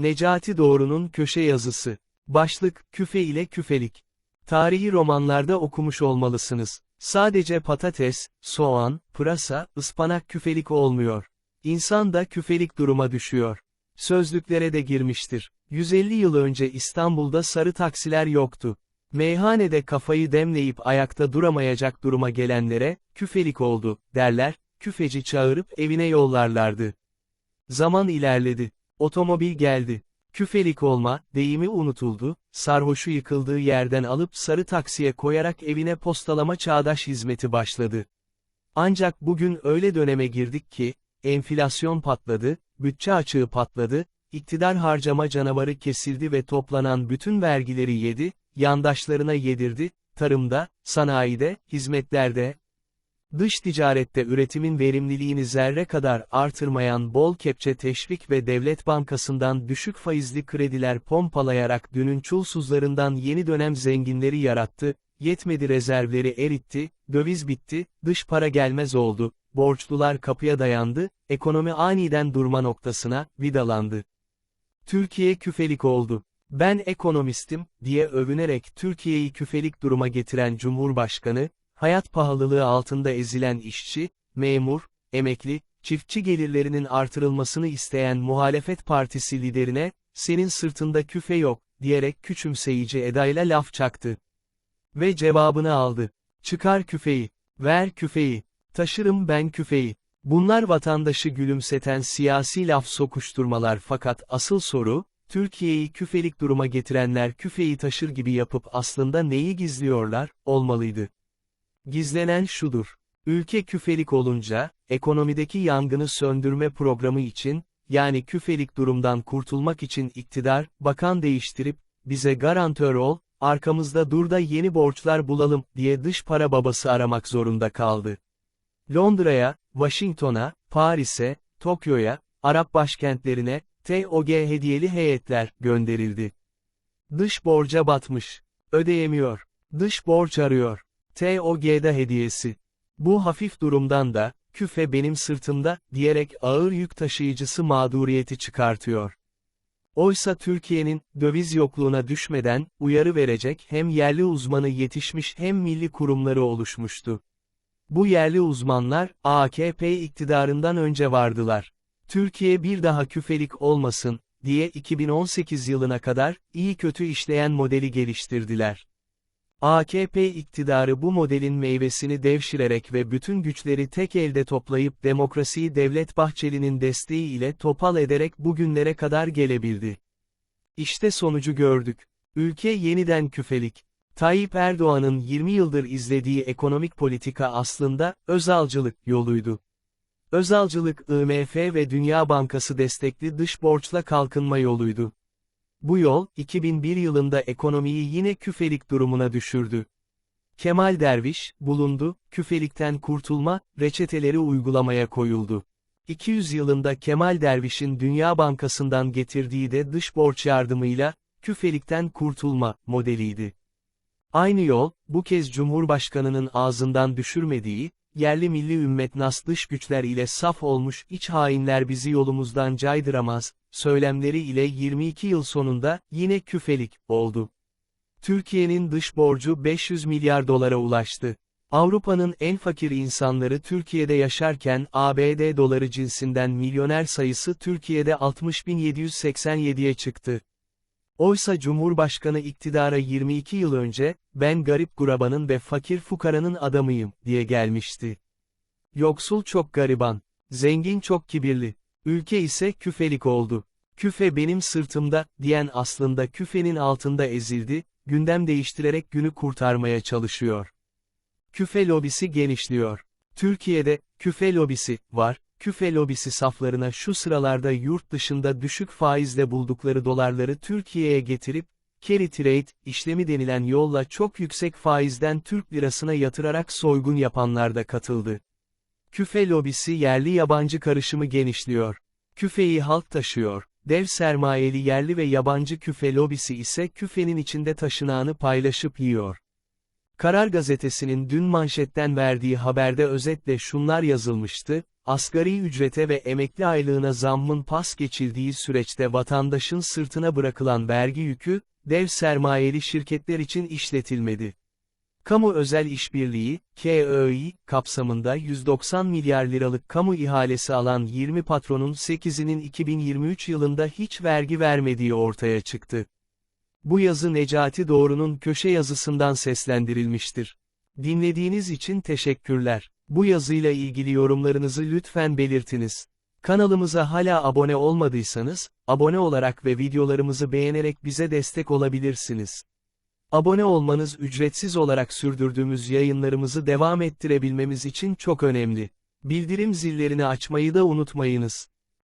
Necati Doğru'nun köşe yazısı. Başlık, küfe ile küfelik. Tarihi romanlarda okumuş olmalısınız. Sadece patates, soğan, pırasa, ıspanak küfelik olmuyor. İnsan da küfelik duruma düşüyor. Sözlüklere de girmiştir. 150 yıl önce İstanbul'da sarı taksiler yoktu. Meyhanede kafayı demleyip ayakta duramayacak duruma gelenlere, küfelik oldu, derler, küfeci çağırıp evine yollarlardı. Zaman ilerledi. Otomobil geldi. Küfelik olma, deyimi unutuldu, sarhoşu yıkıldığı yerden alıp sarı taksiye koyarak evine postalama çağdaş hizmeti başladı. Ancak bugün öyle döneme girdik ki, enflasyon patladı, bütçe açığı patladı, iktidar harcama canavarı kesildi ve toplanan bütün vergileri yedi, yandaşlarına yedirdi, tarımda, sanayide, hizmetlerde, Dış ticarette üretimin verimliliğini zerre kadar artırmayan bol kepçe teşvik ve devlet bankasından düşük faizli krediler pompalayarak dünün çulsuzlarından yeni dönem zenginleri yarattı, yetmedi rezervleri eritti, döviz bitti, dış para gelmez oldu, borçlular kapıya dayandı, ekonomi aniden durma noktasına, vidalandı. Türkiye küfelik oldu. Ben ekonomistim, diye övünerek Türkiye'yi küfelik duruma getiren Cumhurbaşkanı, hayat pahalılığı altında ezilen işçi, memur, emekli, çiftçi gelirlerinin artırılmasını isteyen muhalefet partisi liderine, senin sırtında küfe yok, diyerek küçümseyici edayla laf çaktı. Ve cevabını aldı. Çıkar küfeyi, ver küfeyi, taşırım ben küfeyi. Bunlar vatandaşı gülümseten siyasi laf sokuşturmalar fakat asıl soru, Türkiye'yi küfelik duruma getirenler küfeyi taşır gibi yapıp aslında neyi gizliyorlar, olmalıydı. Gizlenen şudur. Ülke küfelik olunca, ekonomideki yangını söndürme programı için, yani küfelik durumdan kurtulmak için iktidar, bakan değiştirip, bize garantör ol, arkamızda dur da yeni borçlar bulalım, diye dış para babası aramak zorunda kaldı. Londra'ya, Washington'a, Paris'e, Tokyo'ya, Arap başkentlerine, TOG hediyeli heyetler gönderildi. Dış borca batmış. Ödeyemiyor. Dış borç arıyor. TOG'da hediyesi. Bu hafif durumdan da, küfe benim sırtımda, diyerek ağır yük taşıyıcısı mağduriyeti çıkartıyor. Oysa Türkiye'nin, döviz yokluğuna düşmeden, uyarı verecek hem yerli uzmanı yetişmiş hem milli kurumları oluşmuştu. Bu yerli uzmanlar, AKP iktidarından önce vardılar. Türkiye bir daha küfelik olmasın, diye 2018 yılına kadar, iyi kötü işleyen modeli geliştirdiler. AKP iktidarı bu modelin meyvesini devşirerek ve bütün güçleri tek elde toplayıp demokrasiyi Devlet Bahçeli'nin desteği ile topal ederek bugünlere kadar gelebildi. İşte sonucu gördük. Ülke yeniden küfelik. Tayyip Erdoğan'ın 20 yıldır izlediği ekonomik politika aslında, özalcılık yoluydu. Özalcılık IMF ve Dünya Bankası destekli dış borçla kalkınma yoluydu. Bu yol, 2001 yılında ekonomiyi yine küfelik durumuna düşürdü. Kemal Derviş, bulundu, küfelikten kurtulma, reçeteleri uygulamaya koyuldu. 200 yılında Kemal Derviş'in Dünya Bankası'ndan getirdiği de dış borç yardımıyla, küfelikten kurtulma, modeliydi. Aynı yol, bu kez Cumhurbaşkanının ağzından düşürmediği, yerli milli ümmet nas dış güçler ile saf olmuş iç hainler bizi yolumuzdan caydıramaz, söylemleri ile 22 yıl sonunda, yine küfelik, oldu. Türkiye'nin dış borcu 500 milyar dolara ulaştı. Avrupa'nın en fakir insanları Türkiye'de yaşarken ABD doları cinsinden milyoner sayısı Türkiye'de 60.787'ye çıktı. Oysa Cumhurbaşkanı iktidara 22 yıl önce, ben garip gurabanın ve fakir fukaranın adamıyım, diye gelmişti. Yoksul çok gariban, zengin çok kibirli, ülke ise küfelik oldu. Küfe benim sırtımda, diyen aslında küfenin altında ezildi, gündem değiştirerek günü kurtarmaya çalışıyor. Küfe lobisi genişliyor. Türkiye'de, küfe lobisi, var, küfe lobisi saflarına şu sıralarda yurt dışında düşük faizle buldukları dolarları Türkiye'ye getirip, carry trade, işlemi denilen yolla çok yüksek faizden Türk lirasına yatırarak soygun yapanlar da katıldı. Küfe lobisi yerli yabancı karışımı genişliyor. Küfeyi halk taşıyor. Dev sermayeli yerli ve yabancı küfe lobisi ise küfenin içinde taşınanı paylaşıp yiyor. Karar gazetesinin dün manşetten verdiği haberde özetle şunlar yazılmıştı, asgari ücrete ve emekli aylığına zammın pas geçildiği süreçte vatandaşın sırtına bırakılan vergi yükü, dev sermayeli şirketler için işletilmedi. Kamu Özel İşbirliği, KÖİ, kapsamında 190 milyar liralık kamu ihalesi alan 20 patronun 8'inin 2023 yılında hiç vergi vermediği ortaya çıktı. Bu yazı Necati Doğru'nun köşe yazısından seslendirilmiştir. Dinlediğiniz için teşekkürler. Bu yazıyla ilgili yorumlarınızı lütfen belirtiniz. Kanalımıza hala abone olmadıysanız, abone olarak ve videolarımızı beğenerek bize destek olabilirsiniz. Abone olmanız ücretsiz olarak sürdürdüğümüz yayınlarımızı devam ettirebilmemiz için çok önemli. Bildirim zillerini açmayı da unutmayınız.